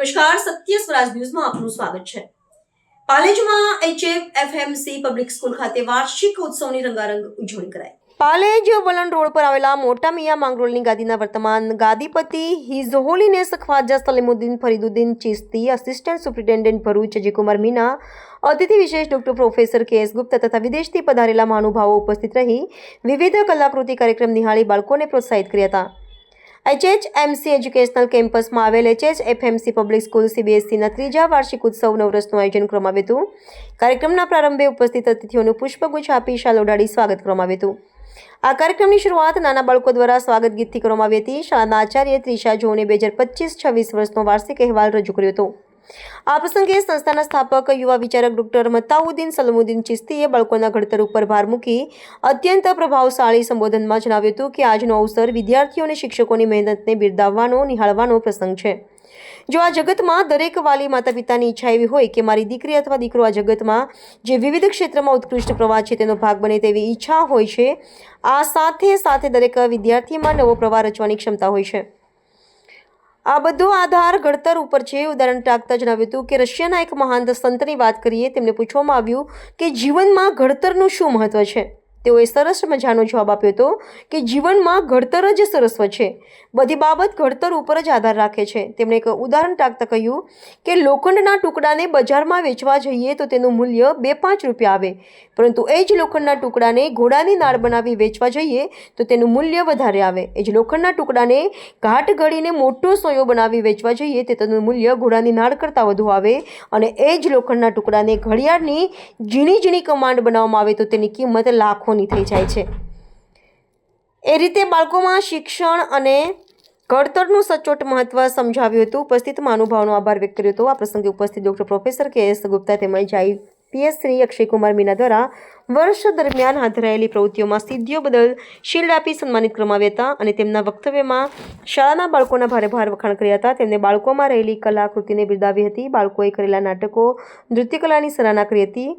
નમસ્કાર, સત્ય સ્વરાજ ન્યૂઝમાં આપનું સ્વાગત છે. પાલેજમાં એચએફ એફએમસી પબ્લિક સ્કૂલ ખાતે વાર્ષિક ઉત્સવની રંગારંગ ઉજવણી કરાઈ. પાલેજ વલણ રોડ પર આવેલા મોટા મિયા માંગરોળની ગાદીના વર્તમાન ગાદીપતિ his holiness Khwaja Salimuddin Fariduddin Chisti assistant superintendent Bharuch Ajaykumar Meena, અતિથિ વિશેષ doctor professor K S Gupta તથા વિદેશથી પધારેલા મહાનુભાવો ઉપસ્થિત રહી વિવિધ કલાકૃતિ કાર્યક્રમ નિહાળી બાળકોને પ્રોત્સાહિત કર્યા હતા. એચએચ એમસી એજ્યુકેશનલ કેમ્પસમાં આવેલ એચએચ એફએમસી પબ્લિક સ્કૂલ સીબીએસસીના ત્રીજા વાર્ષિક ઉત્સવ નવરસનું આયોજન કરવામાં આવ્યું હતું. કાર્યક્રમના પ્રારંભે ઉપસ્થિત અતિથિઓનું પુષ્પગુચ્છ આપી શાલ ઉડાડી સ્વાગત કરવામાં આવ્યું હતું. આ કાર્યક્રમની શરૂઆત નાના બાળકો દ્વારા સ્વાગત ગીતથી કરવામાં આવી હતી. શાળાના આચાર્ય ત્રિષા જોને બે હજાર પચીસ છવ્વીસ વર્ષનો વાર્ષિક અહેવાલ રજૂ કર્યો હતો. આ પ્રસંગે સંસ્થાના સ્થાપક, યુવા વિચારક ડોક્ટર મતાઉદ્દીન સલમુદ્દીન ચિસ્તીએ બાળકોના ઘડતર ઉપર ભાર મૂકી અત્યંત પ્રભાવશાળી સંબોધનમાં જણાવ્યું હતું કે આજનો અવસર વિદ્યાર્થીઓ અને શિક્ષકોની મહેનતને બિરદાવવાનો, નિહાળવાનો પ્રસંગ છે. જો આ જગતમાં દરેક વાલી માતા પિતાની ઈચ્છા એવી હોય કે મારી દીકરી અથવા દીકરો આ જગતમાં જે વિવિધ ક્ષેત્રમાં ઉત્કૃષ્ટ પ્રવાહ છે તેનો ભાગ બને તેવી ઈચ્છા હોય છે, આ સાથે સાથે દરેક વિદ્યાર્થીમાં નવો પ્રવાહ રચવાની ક્ષમતા હોય છે. આ બધો આધાર ઘડતર ઉપર છે. ઉદાહરણ ટાંકતા જણાવ્યું હતું કે રશિયાના એક મહાન સંતની વાત કરીએ, તેમને પૂછવામાં આવ્યું કે જીવનમાં ઘડતરનું શું મહત્વ છે? તેઓએ સરસ મજાનો જવાબ આપ્યો હતો કે જીવનમાં ઘડતર જ સરસ્વ છે. બધી બાબત ઘડતર ઉપર જ આધાર રાખે છે. તેમણે એક ઉદાહરણ ટાંકતા કહ્યું કે લોખંડના ટુકડાને બજારમાં વેચવા જઈએ તો તેનું મૂલ્ય બે પાંચ રૂપિયા આવે. પરંતુ એ જ લોખંડના ટુકડાને ઘોડાની નાળ બનાવી વેચવા જઈએ તો તેનું મૂલ્ય વધારે આવે. એ જ લોખંડના ટુકડાને ઘાટ ઘડીને મોટો સોયો બનાવી વેચવા જઈએ તો તેનું મૂલ્ય ઘોડાની નાળ કરતાં વધુ આવે અને એ જ લોખંડના ટુકડાને ઘડિયાળની ઝીણી ઝીણી કમાન્ડ બનાવવામાં આવે તો તેની કિંમત લાખોની થઈ જાય છે. એ રીતે બાળકોમાં શિક્ષણ અને ઘડતરનું સચોટ મહત્વ સમજાવ્યું હતું. ઉપસ્થિત મહાનુભાવનો આભાર વ્યક્ત કર્યો હતો. આ પ્રસંગે ઉપસ્થિત doctor professor K S Gupta તેમજ આઈ પીએસ શ્રી અક્ષયકુમાર મીના દ્વારા વર્ષ દરમિયાન હાથ ધરાયેલી પ્રવૃત્તિઓમાં સિદ્ધિઓ બદલ શિલ્ડ આપી સન્માનિત કરવામાં હતા અને તેમના વક્તવ્યમાં શાળાના બાળકોના ભારે ભાર વખાણ કર્યા હતા. તેમને બાળકોમાં રહેલી કલાકૃતિને બિરદાવી હતી. બાળકોએ કરેલા નાટકો, નૃત્યકલાની સરાહના કરી હતી.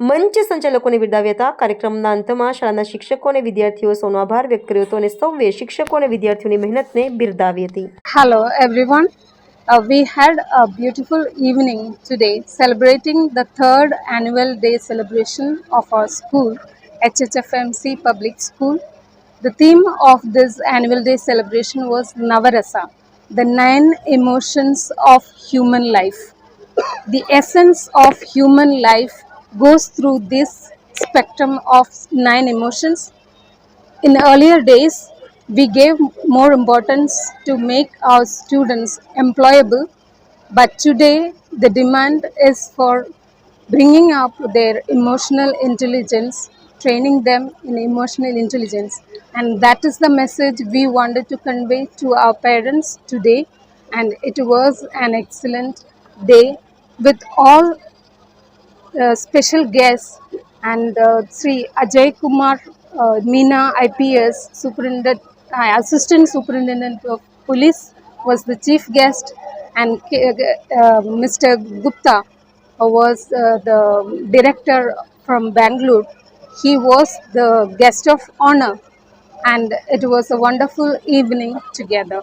મંચ સંચાલકોને બિરદાવ્યા હતા કાર્યક્રમના અંતમાં શાળાના શિક્ષકો અને વિદ્યાર્થીઓ સૌનો આભાર વ્યક્ત કર્યો હતો અને સૌએ શિક્ષકો અને વિદ્યાર્થીઓની મહેનતને બિરદાવી હતી everyone. Uh, we had a beautiful evening today celebrating the third annual day celebration of our school, HHFMC Public School. The theme of this annual day celebration was Navarasa, the nine emotions of human life. The essence of human life goes through this spectrum of nine emotions. In earlier days we gave more importance to make our students employable but today the demand is for bringing up their emotional intelligence training them in emotional intelligence. And that is the message we wanted to convey to our parents today. And it was an excellent day with all special guests and uh, Sri Ajay Kumar uh, Meena IPS Superintendent, uh, Assistant Superintendent of Police was the chief guest and uh, Mr. Gupta was uh, the director from Bangalore. He was the guest of honor and it was a wonderful evening together.